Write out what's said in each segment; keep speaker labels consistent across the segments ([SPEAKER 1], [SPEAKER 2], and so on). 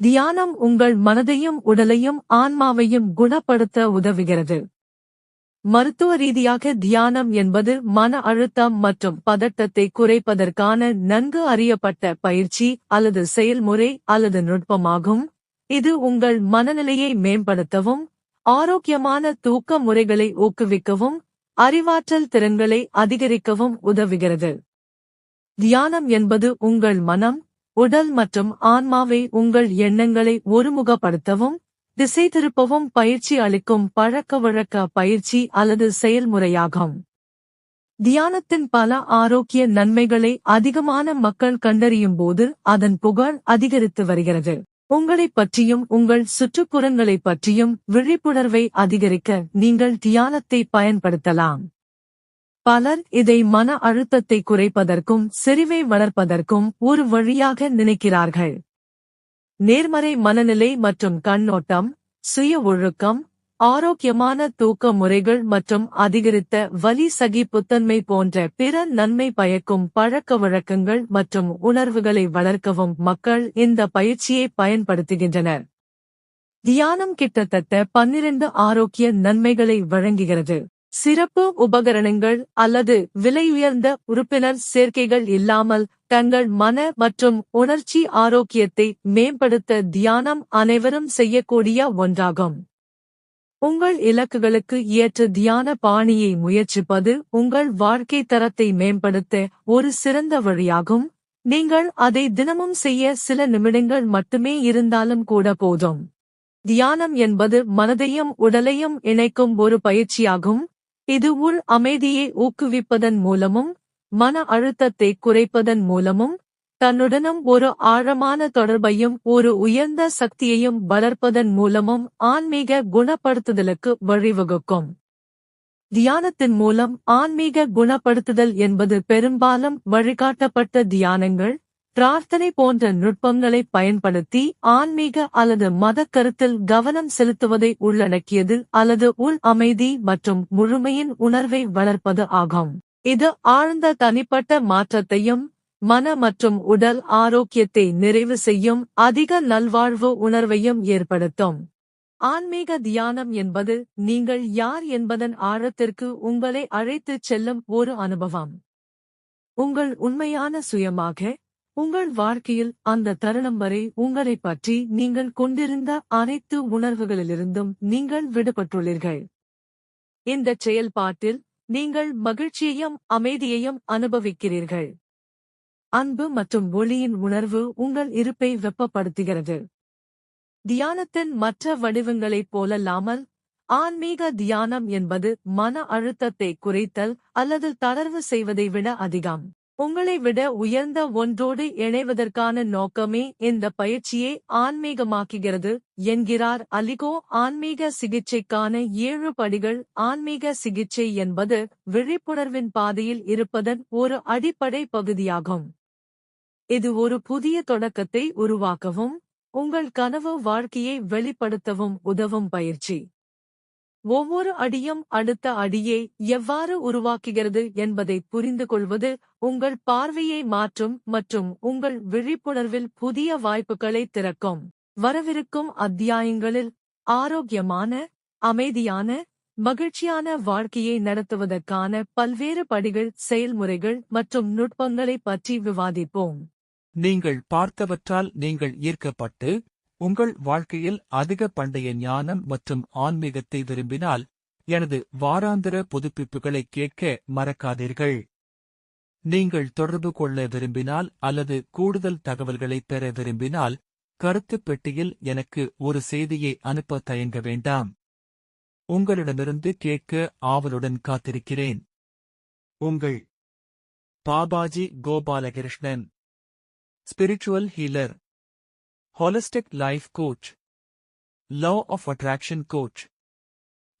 [SPEAKER 1] தியானம் உங்கள் மனதையும் உடலையும் ஆன்மாவையும் குணப்படுத்த உதவுகிறது. மருத்துவ ரீதியாக தியானம் என்பது மன அழுத்தம் மற்றும் பதட்டத்தை குறைப்பதற்கான நன்கு அறியப்பட்ட பயிற்சி அல்லது செயல்முறை அல்லது நுட்பமாகும். இது உங்கள் மனநிலையை மேம்படுத்தவும் ஆரோக்கியமான தூக்க முறைகளை ஊக்குவிக்கவும் அறிவாற்றல் திறன்களை அதிகரிக்கவும் உதவுகிறது. தியானம் என்பது உங்கள் மனம் உடல் மற்றும் ஆன்மாவை உங்கள் எண்ணங்களை ஒருமுகப்படுத்தவும் திசை திருப்பவும் பயிற்சி அளிக்கும் பழக்க வழக்க பயிற்சி அல்லது செயல்முறையாகும். தியானத்தின் பல ஆரோக்கிய நன்மைகளை அதிகமான மக்கள் கண்டறியும் போது அதன் புகழ் அதிகரித்து வருகிறது. உங்களைப் பற்றியும் உங்கள் சுற்றுப்புறங்களைப் பற்றியும் விழிப்புணர்வை அதிகரிக்க நீங்கள் தியானத்தை பயன்படுத்தலாம். பலர் இதை மன அழுத்தத்தை குறைப்பதற்கும் செறிவை வளர்ப்பதற்கும் ஒரு வழியாக நினைக்கிறார்கள். நேர்மறை மனநிலை மற்றும் கண்ணோட்டம் சுய ஒழுக்கம் ஆரோக்கியமான தூக்க முறைகள் மற்றும் அதிகரித்த வலி சகிப்புத்தன்மை போன்ற பிற நன்மை பயக்கும் பழக்க வழக்கங்கள் மற்றும் உணர்வுகளை வளர்க்கவும் மக்கள் இந்த பயிற்சியை பயன்படுத்துகின்றனர். தியானம் கிட்டத்தட்ட பன்னிரண்டு ஆரோக்கிய நன்மைகளை வழங்குகிறது. சிறப்பு உபகரணங்கள் அல்லது விலையுயர்ந்த உறுப்பினர் சேர்க்கைகள் இல்லாமல் தங்கள் மன மற்றும் உணர்ச்சி ஆரோக்கியத்தை மேம்படுத்த தியானம் அனைவரும் செய்யக்கூடிய ஒன்றாகும். உங்கள் இலக்குகளுக்கு ஏற்ற தியான பாணியை முயற்சிப்பது உங்கள் வாழ்க்கை தரத்தை மேம்படுத்த ஒரு சிறந்த வழியாகும். நீங்கள் அதை தினமும் செய்ய சில நிமிடங்கள் மட்டுமே இருந்தாலும் கூட போதும். தியானம் என்பது மனதையும் உடலையும் இணைக்கும் ஒரு பயிற்சியாகும். இது உள் அமைதியை ஊக்குவிப்பதன் மூலமும் மன அழுத்தத்தை குறைப்பதன் மூலமும் தன்னுடனும் ஒரு ஆழமான தொடர்பையும் ஒரு உயர்ந்த சக்தியையும் வளர்ப்பதன் மூலமும் ஆன்மீக குணப்படுத்துதலுக்கு வழிவகுக்கும். தியானத்தின் மூலம் ஆன்மீக குணப்படுத்துதல் என்பது பெரும்பாலும் வழிகாட்டப்பட்ட தியானங்கள் பிரார்த்தனை போன்ற நுட்பங்களை பயன்படுத்தி ஆன்மீக அல்லது மத கருத்தில் கவனம் செலுத்துவதை உள்ளடக்கியது அல்லது உள் அமைதி மற்றும் முழுமையின் உணர்வை வளர்ப்பது ஆகும். இது ஆழ்ந்த தனிப்பட்ட மாற்றத்தையும் மன மற்றும் உடல் ஆரோக்கியத்தை நிறைவு செய்யும் அதிக நல்வாழ்வு உணர்வையும் ஏற்படுத்தும். ஆன்மீக தியானம் என்பது நீங்கள் யார் என்பதன் ஆழத்திற்கு உங்களை அழைத்துச் செல்லும் ஒரு அனுபவம். உங்கள் உண்மையான சுயமாக உங்கள் வாழ்க்கையில் அந்த தருணம் வரை உங்களைப் பற்றி நீங்கள் கொண்டிருந்த அனைத்து உணர்வுகளிலிருந்தும் நீங்கள் விடுபட்டுள்ளீர்கள். இந்த செயல்பாட்டில் நீங்கள் மகிழ்ச்சியையும் அமைதியையும் அனுபவிக்கிறீர்கள். அன்பு மற்றும் ஒளியின் உணர்வு உங்கள் இருப்பை வெப்பப்படுத்துகிறது. தியானத்தின் மற்ற வடிவங்களைப் போலல்லாமல் ஆன்மீக தியானம் என்பது மன அழுத்தத்தை குறைத்தல் அல்லது தளர்வு செய்வதை விட அதிகம். உங்களை விட உயர்ந்த ஒன்றோடு இணைவதற்கான நோக்கமே இந்த பயிற்சியை ஆன்மீகமாக்குகிறது என்கிறார் அலிகோ. ஆன்மீக சிகிச்சைக்கான ஏழு படிகள். ஆன்மீக சிகிச்சை என்பது விழிப்புணர்வின் பாதையில் இருப்பதன் ஒரு அடிப்படை பகுதியாகும். இது ஒரு புதிய தொடக்கத்தை உருவாக்கவும் உங்கள் கனவு வாழ்க்கையை வெளிப்படுத்தவும் உதவும் பயிற்சி. ஒவ்வொரு அடியும் அடுத்த அடியை எவ்வாறு உருவாக்குகிறது என்பதை புரிந்து கொள்வது உங்கள் பார்வையை மாற்றும் மற்றும் உங்கள் விழிப்புணர்வில் புதிய வாய்ப்புகளை திறக்கும். வரவிருக்கும் அத்தியாயங்களில் ஆரோக்கியமான அமைதியான மகிழ்ச்சியான வாழ்க்கையை நடத்துவதற்கான பல்வேறு படிகள் செயல்முறைகள் மற்றும் நுட்பங்களை பற்றி விவாதிப்போம்.
[SPEAKER 2] நீங்கள் பார்த்தவற்றால் நீங்கள் ஈர்க்கப்பட்டு உங்கள் வாழ்க்கையில் அதிக பண்டைய ஞானம் மற்றும் ஆன்மீகத்தை விரும்பினால் எனது வாராந்திர புதுப்பிப்புகளை கேட்க மறக்காதீர்கள். நீங்கள் தொடர்பு கொள்ள விரும்பினால் அல்லது கூடுதல் தகவல்களை பெற விரும்பினால் கருத்துப் பெட்டியில் எனக்கு ஒரு செய்தியை அனுப்ப தயங்க வேண்டாம். உங்களிடமிருந்து கேட்க ஆவலுடன் காத்திருக்கிறேன். உங்கள் Babaji Gopalakrishnan spiritual healer. Holistic Life Coach. Law of Attraction Coach.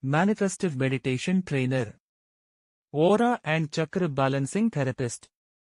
[SPEAKER 2] Manifestive Meditation Trainer. Aura and Chakra Balancing Therapist.